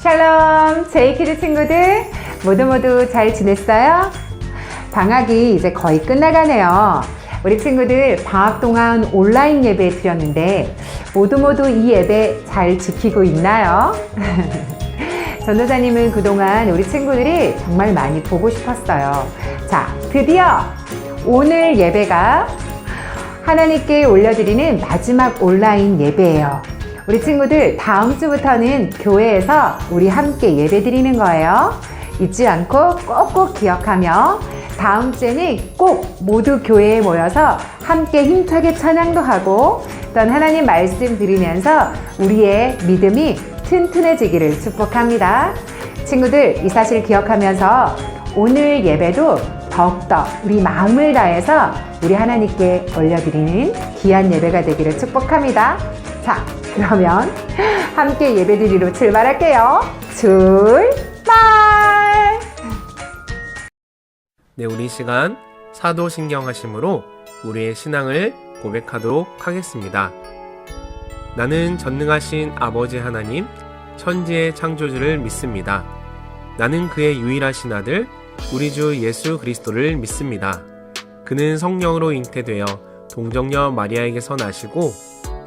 샬롬, 제이키드 친구들 모두 모두 잘 지냈어요? 방학이 이제 거의 끝나가네요. 우리 친구들 방학 동안 온라인 예배 드렸는데 모두 모두 이 예배 잘 지키고 있나요? 전도사님은 그동안 우리 친구들이 정말 많이 보고 싶었어요. 자, 드디어 오늘 예배가 하나님께 올려드리는 마지막 온라인 예배예요. 우리 친구들 다음 주부터는 교회에서 우리 함께 예배 드리는 거예요. 잊지 않고 꼭꼭 기억하며 다음 주에는 꼭 모두 교회에 모여서 함께 힘차게 찬양도 하고 또 하나님 말씀 들으면서 우리의 믿음이 튼튼해지기를 축복합니다. 친구들 이 사실 기억하면서 오늘 예배도 더욱더 우리 마음을 다해서 우리 하나님께 올려드리는 귀한 예배가 되기를 축복합니다. 자, 그러면 함께 예배드리러 출발할게요. 출발! 네, 우리 시간 사도신경 하심으로 우리의 신앙을 고백하도록 하겠습니다. 나는 전능하신 아버지 하나님, 천지의 창조주를 믿습니다. 나는 그의 유일하신 아들, 우리 주 예수 그리스도를 믿습니다. 그는 성령으로 잉태되어 동정녀 마리아에게서 나시고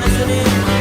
listening.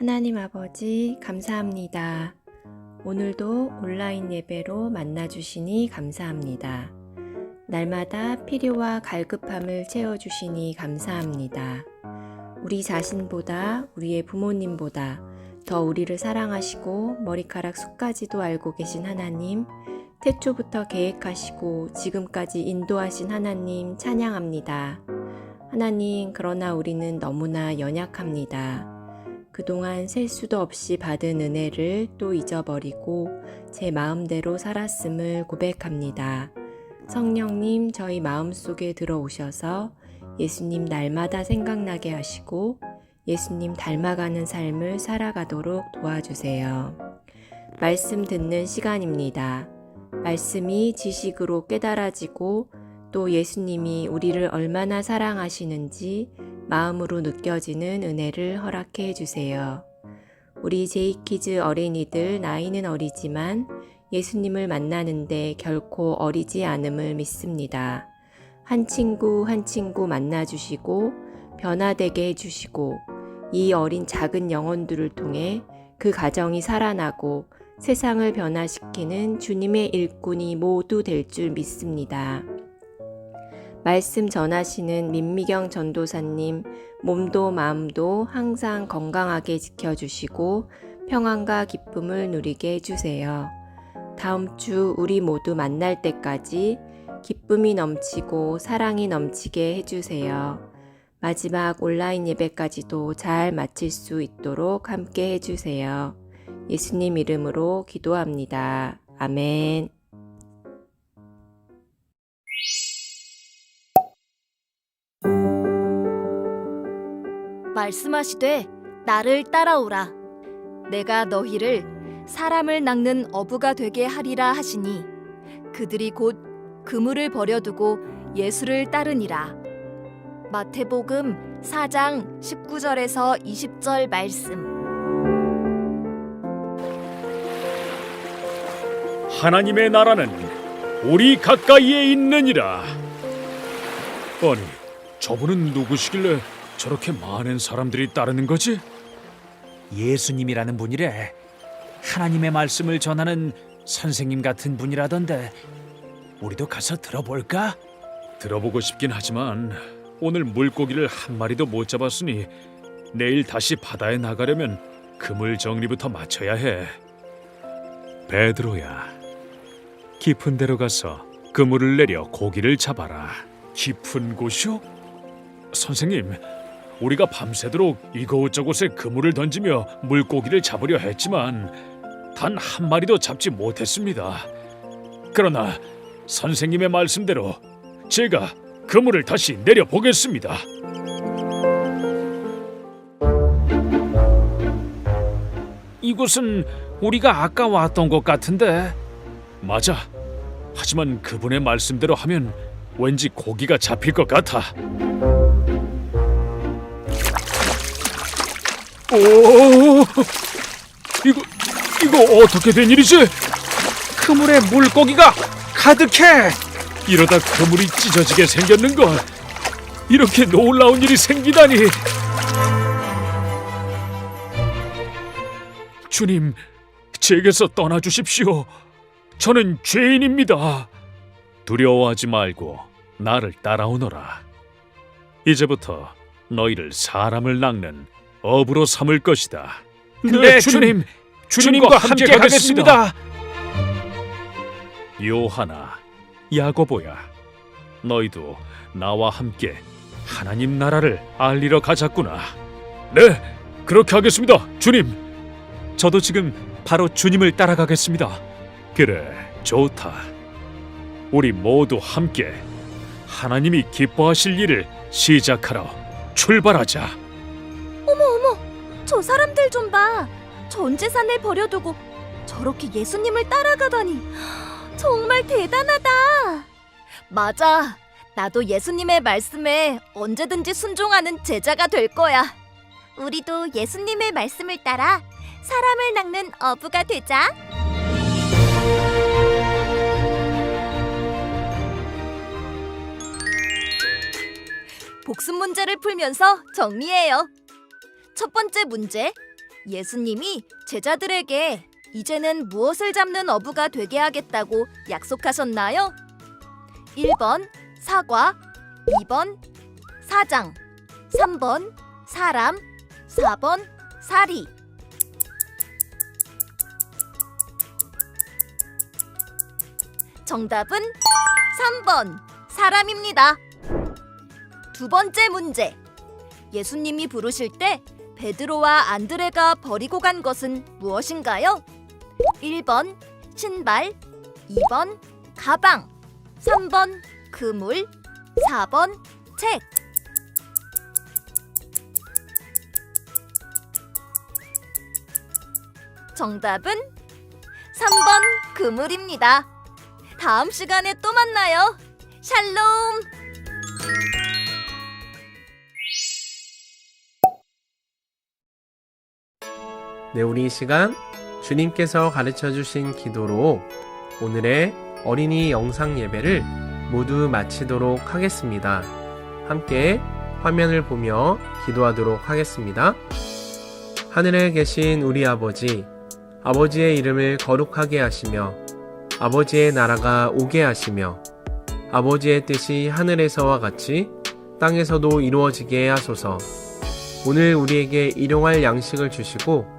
하나님 아버지, 감사합니다. 오늘도 온라인 예배로 만나주시니 감사합니다. 날마다 필요와 갈급함을 채워주시니 감사합니다. 우리 자신보다, 우리의 부모님보다 더 우리를 사랑하시고 머리카락 숱까지도 알고 계신 하나님, 태초부터 계획하시고 지금까지 인도하신 하나님 찬양합니다. 하나님, 그러나 우리는 너무나 연약합니다. 그동안 셀 수도 없이 받은 은혜를 또 잊어버리고 제 마음대로 살았음을 고백합니다. 성령님 저희 마음속에 들어오셔서 예수님 날마다 생각나게 하시고 예수님 닮아가는 삶을 살아가도록 도와주세요. 말씀 듣는 시간입니다. 말씀이 지식으로 깨달아지고 또 예수님이 우리를 얼마나 사랑하시는지 마음으로 느껴지는 은혜를 허락해 주세요. 우리 제이키즈 어린이들 나이는 어리지만 예수님을 만나는데 결코 어리지 않음을 믿습니다. 한 친구 한 친구 만나주시고 변화되게 해주시고 이 어린 작은 영혼들을 통해 그 가정이 살아나고 세상을 변화시키는 주님의 일꾼이 모두 될 줄 믿습니다. 말씀 전하시는 민미경 전도사님 몸도 마음도 항상 건강하게 지켜주시고 평안과 기쁨을 누리게 해주세요. 다음 주 우리 모두 만날 때까지 기쁨이 넘치고 사랑이 넘치게 해주세요. 마지막 온라인 예배까지도 잘 마칠 수 있도록 함께 해주세요. 예수님 이름으로 기도합니다. 아멘. 말씀하시되 나를 따라오라. 내가 너희를 사람을 낚는 어부가 되게 하리라 하시니 그들이 곧 그물을 버려두고 예수를 따르니라. 마태복음 4장 19절에서 20절 말씀. 하나님의 나라는 우리 가까이에 있느니라. 아니, 저분은 누구시길래 저렇게 많은 사람들이 따르는 거지? 예수님이라는 분이래. 하나님의 말씀을 전하는 선생님 같은 분이라던데 우리도 가서 들어볼까? 들어보고 싶긴 하지만 오늘 물고기를 한 마리도 못 잡았으니 내일 다시 바다에 나가려면 그물 정리부터 마쳐야 해. 베드로야, 깊은 데로 가서 그물을 내려 고기를 잡아라. 깊은 곳이요? 선생님, 우리가 밤새도록 이곳저곳에 그물을 던지며 물고기를 잡으려 했지만 단 한 마리도 잡지 못했습니다. 그러나 선생님의 말씀대로 제가 그물을 다시 내려 보겠습니다. 이곳은 우리가 아까 왔던 곳 같은데 맞아. 하지만 그분의 말씀대로 하면 왠지 고기가 잡힐 것 같아. 오, 이거 이거 어떻게 된 일이지? 그물에 물고기가 가득해. 이러다 그물이 찢어지게 생겼는 걸. 이렇게 놀라운 일이 생기다니. 주님, 제게서 떠나 주십시오. 저는 죄인입니다. 두려워하지 말고 나를 따라오너라. 이제부터 너희를 사람을 낚는 업으로 삼을 것이다. 네, 주님. 주님과 함께 가겠습니다. 요하나, 야고보야, 너희도 나와 함께 하나님 나라를 알리러 가자꾸나. 네, 그렇게 하겠습니다, 주님. 저도 지금 바로 주님을 따라가겠습니다. 그래, 좋다. 우리 모두 함께 하나님이 기뻐하실 일을 시작하러 출발하자. 저 사람들 좀 봐. 전 재산을 버려두고 저렇게 예수님을 따라가다니. 정말 대단하다. 맞아. 나도 예수님의 말씀에 언제든지 순종하는 제자가 될 거야. 우리도 예수님의 말씀을 따라 사람을 낚는 어부가 되자. 복습 문제를 풀면서 정리해요. 첫 번째 문제. 예수님이 제자들에게 이제는 무엇을 잡는 어부가 되게 하겠다고 약속하셨나요? 1번 사과, 2번 사장, 3번 사람, 4번 사리. 정답은 3번 사람입니다. 두 번째 문제. 예수님이 부르실 때 베드로와 안드레가 버리고 간 것은 무엇인가요? 1번 신발, 2번 가방, 3번 그물, 4번 책. 정답은 3번 그물입니다. 다음 시간에 또 만나요. 샬롬! 네, 우리 이 시간 주님께서 가르쳐 주신 기도로 오늘의 어린이 영상 예배를 모두 마치도록 하겠습니다. 함께 화면을 보며 기도하도록 하겠습니다. 하늘에 계신 우리 아버지, 아버지의 이름을 거룩하게 하시며 아버지의 나라가 오게 하시며 아버지의 뜻이 하늘에서와 같이 땅에서도 이루어지게 하소서. 오늘 우리에게 일용할 양식을 주시고